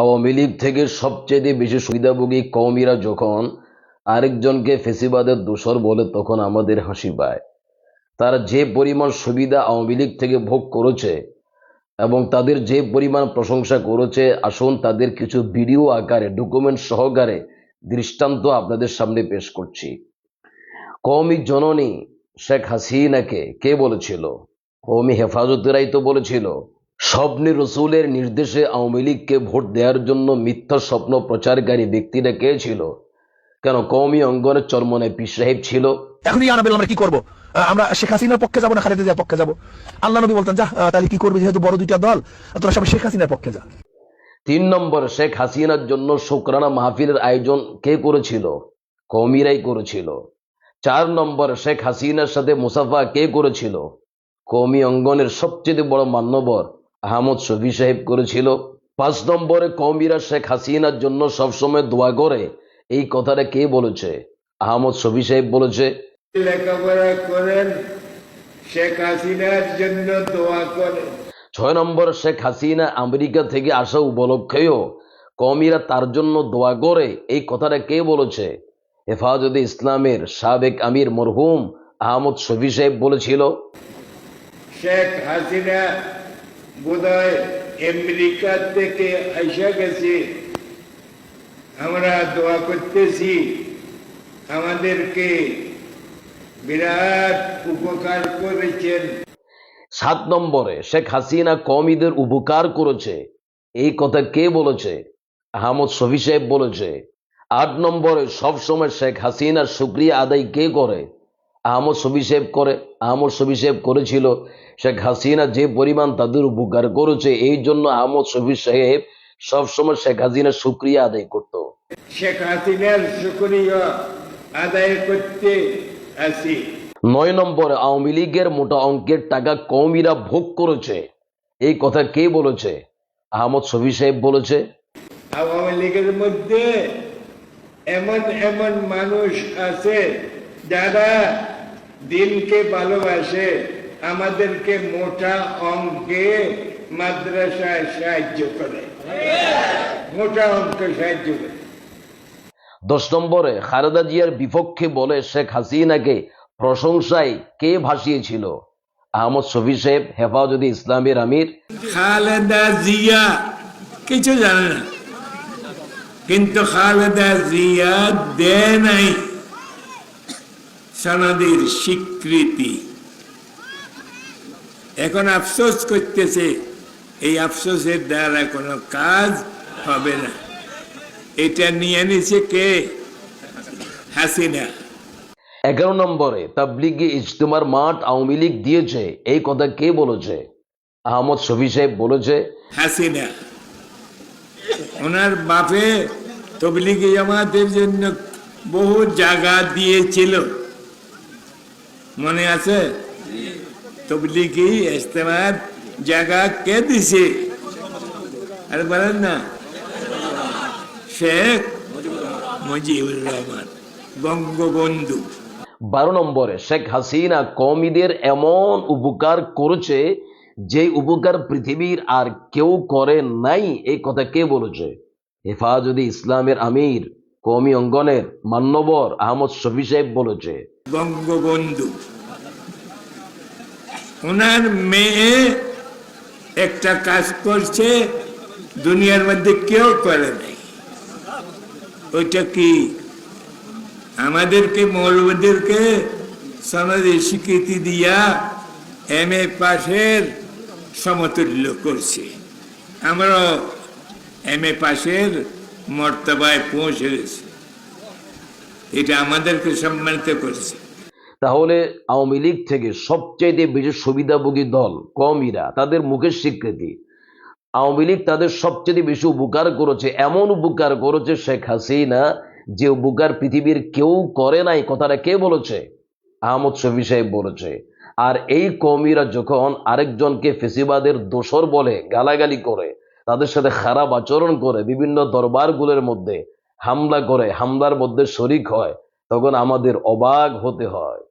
আওয়ামী লীগ থেকে সবচেয়ে বেশি সুবিধাভোগী কওমিরা যখন আরেকজনকে ফেসিবাদের দোষর বলে, তখন আমাদের হাসি পায়। তারা যে পরিমাণ সুবিধা আওয়ামী লীগ থেকে ভোগ করেছে এবং তাদের যে পরিমাণ প্রশংসা করেছে, আসুন তাদের কিছু ভিডিও আকারে, ডকুমেন্ট সহকারে দৃষ্টান্ত আপনাদের সামনে পেশ করছি। কওমি জননী শেখ হাসিনাকে কে বলেছিল? কওমি হেফাজতেরাই তো বলেছিল। স্বপ্নে রসুলের নির্দেশে আওয়ামী লীগকে ভোট দেওয়ার জন্য মিথ্যা স্বপ্ন প্রচারকারী ব্যক্তিরা কে ছিল? কেন কওমি অঙ্গনের চরমনায় পীর সাহেব ছিল? এখন আনাবেল আমরা কি করব? আমরা শেখ হাসিনার পক্ষে যাব না খালেদা জিয়ার পক্ষে যাব? আল্লাহ নবী বলতেন যা তাহলে কি করবে? যেহেতু বড় দুইটা দল তোরা সবাই শেখ হাসিনার পক্ষে যা। তিন নম্বর শেখ হাসিনার জন্য শুকরানা মাহফিলের আয়োজন কে করেছিল? কৌমিরাই করেছিল। চার নম্বর শেখ হাসিনার সাথে মুসাফা কে করেছিল? কৌমি অঙ্গনের সবচেয়ে বড় মান্যবর আহমদ শফি সাহেব করেছিল। পাঁচ নম্বরে কৌমিরা শেখ হাসিনার জন্য সবসময় দোয়া করে। এই কথাটা কে বলেছে? আহমদ শফি সাহেব বলেছে লেখাপড়া করেন শেখ হাসিনার জন্য দোয়া করেন। ছয় নম্বর শেখ হাসিনা আমেরিকা থেকে আসা উপলক্ষেও কমিরা তার জন্য দোয়া করে। এই কথাটা কে বলেছে? হেফাজতে ইসলামের সাবেক আমির মরহুম আহমদ শফি সাহেব বলেছিল শেখ হাসিনা বোধহয় আমেরিকা থেকে আইসা গেছে। আমরা দোয়া করতেছি আমাদেরকে বিরাট উপকার করেছেন। সাত নম্বরে শেখ হাসিনা কমিদের উপকার করেছে। এই কথা কে বলেছে? আহমদ শফি সাহেব বলেছে। আট নম্বরে সবসময় শেখ হাসিনার সুক্রিয়া আদায় কে করে? আহমদ সাহেব করে আহমদ সাহেব করেছিল। শেখ হাসিনা যে পরিমাণ তাদের উপকার করেছে এই জন্য আহমদ শফি সাহেব সবসময় শেখ হাসিনার সুক্রিয়া আদায় করত। শেখ হাসিনার শুক্রিয়া আদায় করতে আসি। নয় নম্বরে আওয়ামী লীগের মোটা অঙ্কের টাকা কৌমিরা ভোগ করেছে। এই কথা কে বলেছে? আহমদ শফি সাহেব বলেছে। আওয়ামী লীগের মধ্যে এমন এমন মানুষ আছে যারা দিনকে ভালোবাসে আমাদেরকে মোটা অঙ্কে মাদ্রাসায় সাহায্য করে। মোটা অঙ্কে সাহায্য করে। দশ নম্বরে খালেদা জিয়ার বিপক্ষে বলে শেখ হাসিনাকে প্রশংসায় কে ভাসিয়েছিল? আহমদ শফি সাহেব হেফাজতে ইসলামের আমির। খালেদা জিয়া কিছু জানে না। কিন্তু খালেদা জিয়া দেয় নাই। সনদের স্বীকৃতি। এখন আফসোস করতেছে এই আফসোসের দ্বারা কোনো কাজ হবে না। এটা নিয়ে নিছে কে? হাসিনা। এগারো নম্বরে তাবলিগে ইজতেমার মাঠ আওয়ামী লীগ দিয়েছে। এই কথা কে বলেছে? আহমদ শফি সাহেব বলেছে। হাসিনা। ওনার বাপে তবলিগি জামাতের জন্য বহু জায়গা দিয়েছিল। মনে আছে? তবলিগি ইস্তেমার জায়গা কে দিছে? আর বলেন না। শেখ মুজিবুর রহমান, বঙ্গবন্ধু। বারো নম্বরে, শেখ হাসিনা কমিদের এমন উপকার করেছে যে উপকার পৃথিবীর আর কেউ করে নাই এই কথা কে বলেছে? হেফাজতে ইসলামের আমির কমি অঙ্গনের মান্যবর আহমদ শফি সাহেব বলেছে। বঙ্গবন্ধু, ওনার মেয়ে একটা কাজ করছে, দুনিয়ার মধ্যে কেউ করে নাই। ওইটা কি আমাদেরকে মৌলবাদীদেরকে সনদের স্বীকৃতি দিয়া এম এ পাশের সমতুল্য করছে? আমরা এম এ পাশের মর্তবায় পৌঁছে গেছি এটা আমাদেরকে সম্মানিত করছে। তাহলে আওয়ামী লীগ থেকে সবচাইতে বেশি সুবিধাভোগী দল কমিরা তাদের মুখের স্বীকৃতি। আওয়ামী লীগ তাদের সবচেয়ে বেশি উপকার করেছে, এমন উপকার করেছে শেখ হাসিনা যে উপকার পৃথিবীর কেউ করে নাই, কথাটা কে বলেছে? আহমদ শফি সাহেব বলেছে। আর এই কমিরা যখন আরেকজনকে ফেসিবাদের দোসর বলে, গালাগালি করে তাদের সাথে খারাপ আচরণ করে বিভিন্ন দরবারগুলোর মধ্যে হামলা করে, হামলার মধ্যে শরিক হয়, তখন আমাদের অবাক হতে হয়।